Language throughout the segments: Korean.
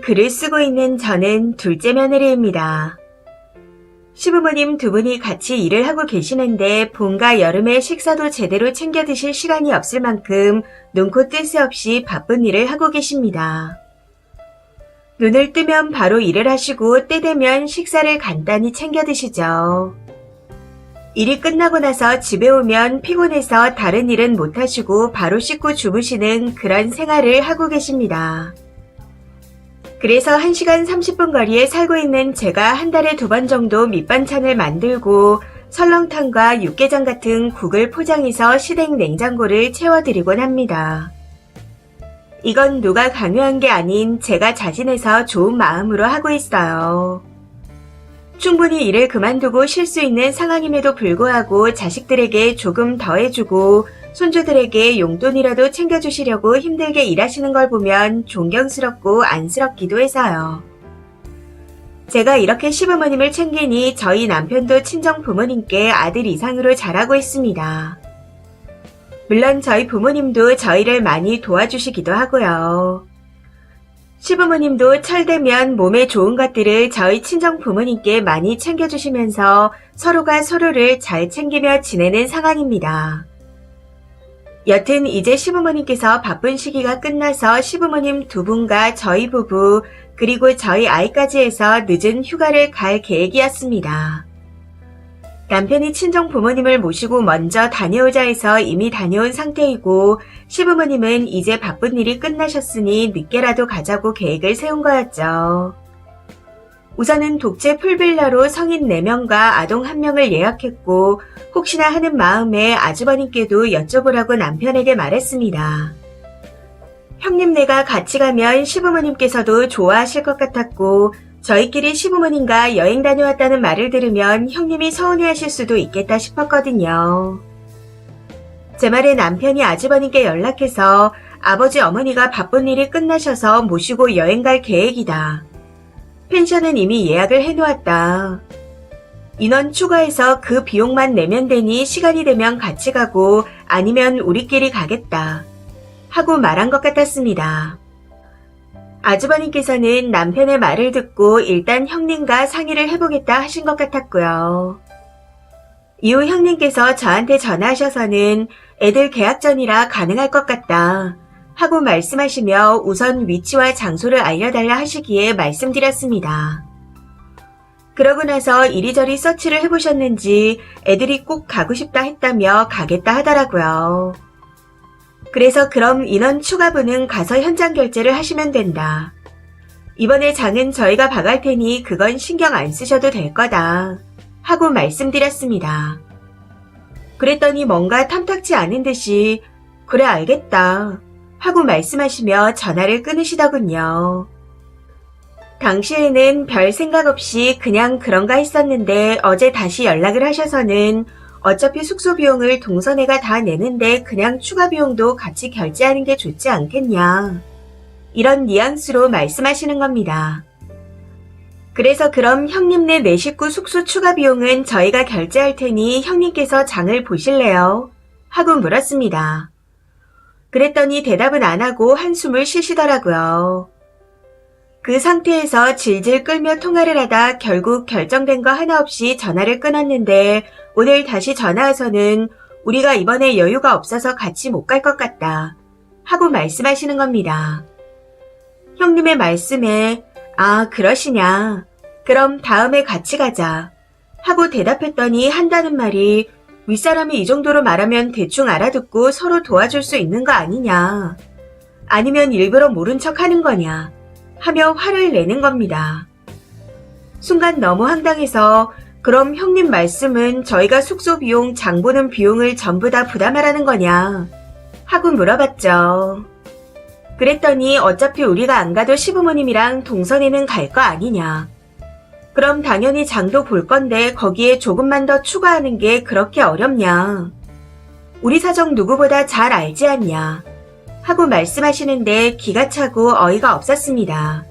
글을 쓰고 있는 저는 둘째 며느리입니다. 시부모님 두 분이 같이 일을 하고 계시는데 봄과 여름에 식사도 제대로 챙겨 드실 시간이 없을 만큼 눈코 뜰 새 없이 바쁜 일을 하고 계십니다. 눈을 뜨면 바로 일을 하시고 때 되면 식사를 간단히 챙겨 드시죠. 일이 끝나고 나서 집에 오면 피곤해서 다른 일은 못 하시고 바로 씻고 주무시는 그런 생활을 하고 계십니다. 그래서 1시간 30분 거리에 살고 있는 제가 한 달에 두 번 정도 밑반찬을 만들고 설렁탕과 육개장 같은 국을 포장해서 시댁 냉장고를 채워드리곤 합니다. 이건 누가 강요한 게 아닌 제가 자진해서 좋은 마음으로 하고 있어요. 충분히 일을 그만두고 쉴 수 있는 상황임에도 불구하고 자식들에게 조금 더 해주고 손주들에게 용돈이라도 챙겨주시려고 힘들게 일하시는 걸 보면 존경스럽고 안쓰럽기도 해서요. 제가 이렇게 시부모님을 챙기니 저희 남편도 친정 부모님께 아들 이상으로 잘하고 있습니다. 물론 저희 부모님도 저희를 많이 도와주시기도 하고요. 시부모님도 철되면 몸에 좋은 것들을 저희 친정 부모님께 많이 챙겨주시면서 서로가 서로를 잘 챙기며 지내는 상황입니다. 여튼 이제 시부모님께서 바쁜 시기가 끝나서 시부모님 두 분과 저희 부부 그리고 저희 아이까지 해서 늦은 휴가를 갈 계획이었습니다. 남편이 친정 부모님을 모시고 먼저 다녀오자 해서 이미 다녀온 상태이고 시부모님은 이제 바쁜 일이 끝나셨으니 늦게라도 가자고 계획을 세운 거였죠. 우선은 독채 풀빌라로 성인 4명과 아동 1명을 예약했고 혹시나 하는 마음에 아주버님께도 여쭤보라고 남편에게 말했습니다. 형님네가 같이 가면 시부모님께서도 좋아하실 것 같았고 저희끼리 시부모님과 여행 다녀왔다는 말을 들으면 형님이 서운해하실 수도 있겠다 싶었거든요. 제 말에 남편이 아주버님께 연락해서 아버지 어머니가 바쁜 일이 끝나셔서 모시고 여행 갈 계획이다. 펜션은 이미 예약을 해놓았다. 인원 추가해서 그 비용만 내면 되니 시간이 되면 같이 가고 아니면 우리끼리 가겠다. 하고 말한 것 같았습니다. 아주버님께서는 남편의 말을 듣고 일단 형님과 상의를 해보겠다 하신 것 같았고요. 이후 형님께서 저한테 전화하셔서는 애들 계약 전이라 가능할 것 같다 하고 말씀하시며 우선 위치와 장소를 알려달라 하시기에 말씀드렸습니다. 그러고 나서 이리저리 서치를 해보셨는지 애들이 꼭 가고 싶다 했다며 가겠다 하더라고요. 그래서 그럼 인원 추가분은 가서 현장 결제를 하시면 된다. 이번에 장은 저희가 봐갈 테니 그건 신경 안 쓰셔도 될 거다. 하고 말씀드렸습니다. 그랬더니 뭔가 탐탁치 않은 듯이 그래 알겠다. 하고 말씀하시며 전화를 끊으시더군요. 당시에는 별 생각 없이 그냥 그런가 했었는데 어제 다시 연락을 하셔서는 어차피 숙소 비용을 동선애가 다 내는데 그냥 추가 비용도 같이 결제하는 게 좋지 않겠냐. 이런 뉘앙스로 말씀하시는 겁니다. 그래서 그럼 형님네 네 식구 숙소 추가 비용은 저희가 결제할 테니 형님께서 장을 보실래요? 하고 물었습니다. 그랬더니 대답은 안 하고 한숨을 쉬시더라고요. 그 상태에서 질질 끌며 통화를 하다 결국 결정된 거 하나 없이 전화를 끊었는데 오늘 다시 전화해서는 우리가 이번에 여유가 없어서 같이 못 갈 것 같다. 하고 말씀하시는 겁니다. 형님의 말씀에 아, 그러시냐. 그럼 다음에 같이 가자. 하고 대답했더니 한다는 말이 윗사람이 이 정도로 말하면 대충 알아듣고 서로 도와줄 수 있는 거 아니냐. 아니면 일부러 모른 척 하는 거냐. 하며 화를 내는 겁니다. 순간 너무 황당해서 그럼 형님 말씀은 저희가 숙소 비용, 장 보는 비용을 전부 다 부담하라는 거냐? 하고 물어봤죠. 그랬더니 어차피 우리가 안 가도 시부모님이랑 동선에는 갈 거 아니냐. 그럼 당연히 장도 볼 건데 거기에 조금만 더 추가하는 게 그렇게 어렵냐. 우리 사정 누구보다 잘 알지 않냐. 하고 말씀하시는데 기가 차고 어이가 없었습니다.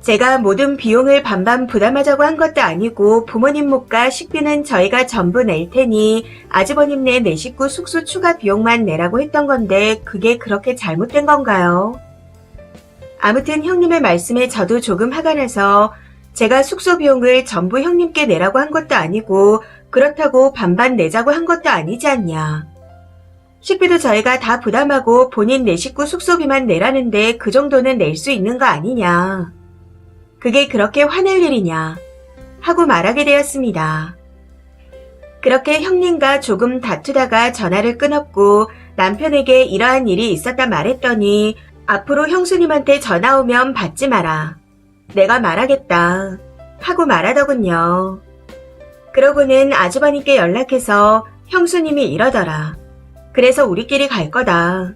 제가 모든 비용을 반반 부담하자고 한 것도 아니고 부모님 몫과 식비는 저희가 전부 낼 테니 아주버님네 내 식구 숙소 추가 비용만 내라고 했던 건데 그게 그렇게 잘못된 건가요? 아무튼 형님의 말씀에 저도 조금 화가 나서 제가 숙소 비용을 전부 형님께 내라고 한 것도 아니고 그렇다고 반반 내자고 한 것도 아니지 않냐. 식비도 저희가 다 부담하고 본인 내 식구 숙소비만 내라는데 그 정도는 낼 수 있는 거 아니냐. 그게 그렇게 화낼 일이냐. 하고 말하게 되었습니다. 그렇게 형님과 조금 다투다가 전화를 끊었고 남편에게 이러한 일이 있었다 말했더니 앞으로 형수님한테 전화 오면 받지 마라. 내가 말하겠다. 하고 말하더군요. 그러고는 아주버님께 연락해서 형수님이 이러더라. 그래서 우리끼리 갈 거다.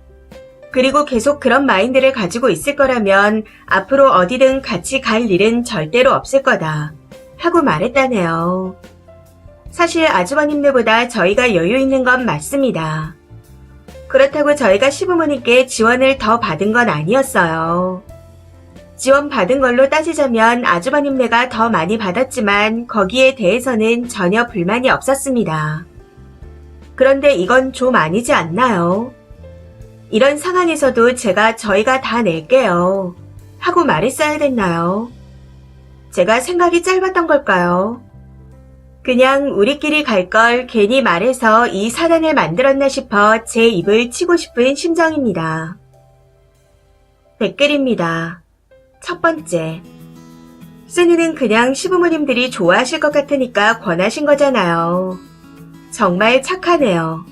그리고 계속 그런 마인드를 가지고 있을 거라면 앞으로 어디든 같이 갈 일은 절대로 없을 거다. 하고 말했다네요. 사실 아주버님들보다 저희가 여유 있는 건 맞습니다. 그렇다고 저희가 시부모님께 지원을 더 받은 건 아니었어요. 지원 받은 걸로 따지자면 아주버님네가 더 많이 받았지만 거기에 대해서는 전혀 불만이 없었습니다. 그런데 이건 좀 아니지 않나요? 이런 상황에서도 제가 저희가 다 낼게요. 하고 말했어야 됐나요? 제가 생각이 짧았던 걸까요? 그냥 우리끼리 갈 걸 괜히 말해서 이 사단을 만들었나 싶어 제 입을 치고 싶은 심정입니다. 댓글입니다. 첫 번째. 쓰니는 그냥 시부모님들이 좋아하실 것 같으니까 권하신 거잖아요. 정말 착하네요.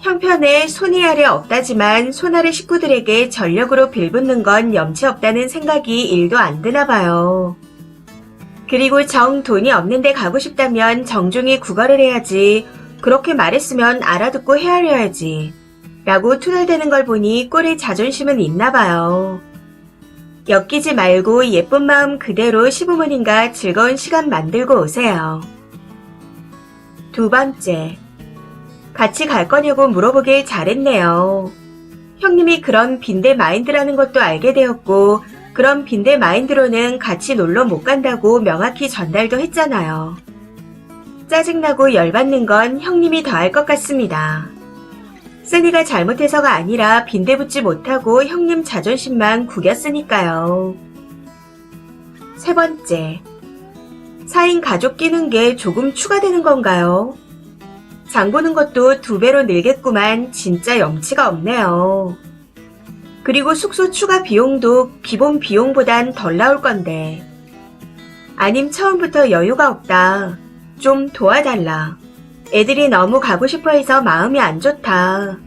형편에 손이 아래 없다지만 손아래 식구들에게 전력으로 빌붙는 건 염치 없다는 생각이 일도 안 드나 봐요. 그리고 정 돈이 없는데 가고 싶다면 정중히 구걸을 해야지. 그렇게 말했으면 알아듣고 헤아려야지. 라고 투덜대는 걸 보니 꼴의 자존심은 있나 봐요. 엮이지 말고 예쁜 마음 그대로 시부모님과 즐거운 시간 만들고 오세요. 두 번째. 같이 갈 거냐고 물어보길 잘했네요. 형님이 그런 빈대 마인드라는 것도 알게 되었고, 그런 빈대 마인드로는 같이 놀러 못 간다고 명확히 전달도 했잖아요. 짜증나고 열받는 건 형님이 더 할 것 같습니다. 쓰니가 잘못해서가 아니라 빈대붙지 못하고 형님 자존심만 구겼으니까요. 세 번째. 4인 가족 끼는 게 조금 추가되는 건가요? 장 보는 것도 두 배로 늘겠구만 진짜 염치가 없네요. 그리고 숙소 추가 비용도 기본 비용보단 덜 나올 건데. 아님 처음부터 여유가 없다. 좀 도와달라. 애들이 너무 가고 싶어 해서 마음이 안 좋다.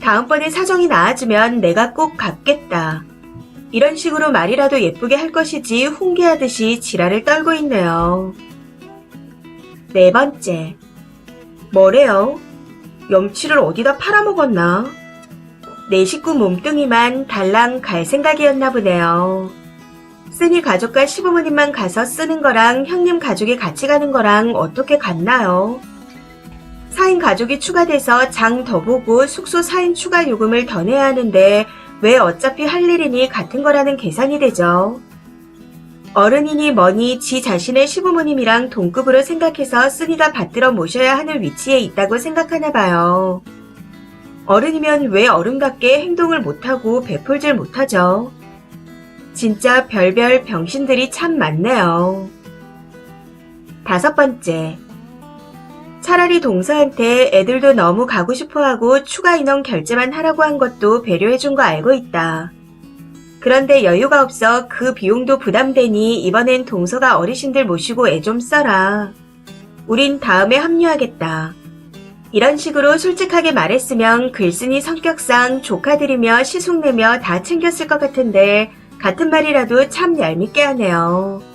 다음번에 사정이 나아지면 내가 꼭 갚겠다. 이런 식으로 말이라도 예쁘게 할 것이지 훈계하듯이 지랄을 떨고 있네요. 네 번째. 뭐래요? 염치를 어디다 팔아먹었나? 내 식구 몸뚱이만 달랑 갈 생각이었나 보네요. 쓰니 가족과 시부모님만 가서 쓰는 거랑 형님 가족이 같이 가는 거랑 어떻게 같나요? 4인 가족이 추가돼서 장 더 보고 숙소 4인 추가 요금을 더 내야 하는데 왜 어차피 할 일이니 같은 거라는 계산이 되죠. 어른이니 뭐니 지 자신의 시부모님이랑 동급으로 생각해서 쓰니가 받들어 모셔야 하는 위치에 있다고 생각하나 봐요. 어른이면 왜 어른답게 행동을 못하고 베풀질 못하죠? 진짜 별별 병신들이 참 많네요. 다섯 번째. 차라리 동서한테 애들도 너무 가고 싶어하고 추가 인원 결제만 하라고 한 것도 배려해준 거 알고 있다. 그런데 여유가 없어 그 비용도 부담되니 이번엔 동서가 어르신들 모시고 애 좀 써라. 우린 다음에 합류하겠다. 이런 식으로 솔직하게 말했으면 글쓴이 성격상 조카들이며 시숙내며 다 챙겼을 것 같은데 같은 말이라도 참 얄밉게 하네요.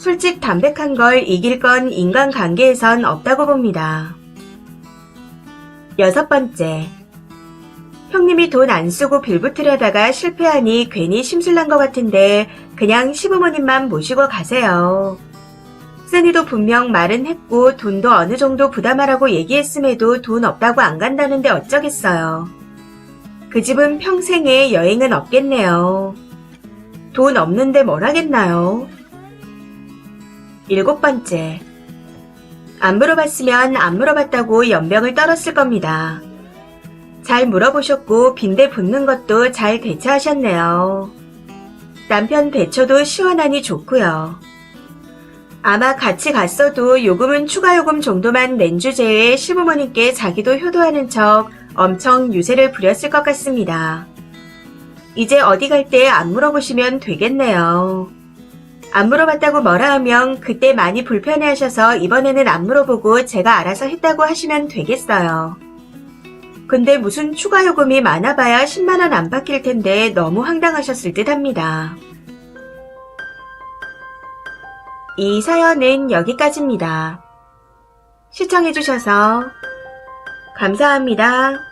솔직 담백한 걸 이길 건 인간관계에선 없다고 봅니다. 여섯 번째. 형님이 돈 안 쓰고 빌붙으려다가 실패하니 괜히 심술난 것 같은데 그냥 시부모님만 모시고 가세요. 쓰니도 분명 말은 했고 돈도 어느 정도 부담하라고 얘기했음에도 돈 없다고 안 간다는데 어쩌겠어요. 그 집은 평생에 여행은 없겠네요. 돈 없는데 뭘 하겠나요? 일곱 번째. 안 물어봤으면 안 물어봤다고 연병을 떨었을 겁니다. 잘 물어보셨고 빈대 붙는 것도 잘 대처하셨네요. 남편 배초도 시원하니 좋고요. 아마 같이 갔어도 요금은 추가 요금 정도만 낸 주제에 시부모님께 자기도 효도하는 척 엄청 유세를 부렸을 것 같습니다. 이제 어디 갈 때 안 물어보시면 되겠네요. 안 물어봤다고 뭐라 하면 그때 많이 불편해 하셔서 이번에는 안 물어보고 제가 알아서 했다고 하시면 되겠어요. 근데 무슨 추가 요금이 많아봐야 10만원 안 바뀔 텐데 너무 황당하셨을 듯 합니다. 이 사연은 여기까지입니다. 시청해주셔서 감사합니다.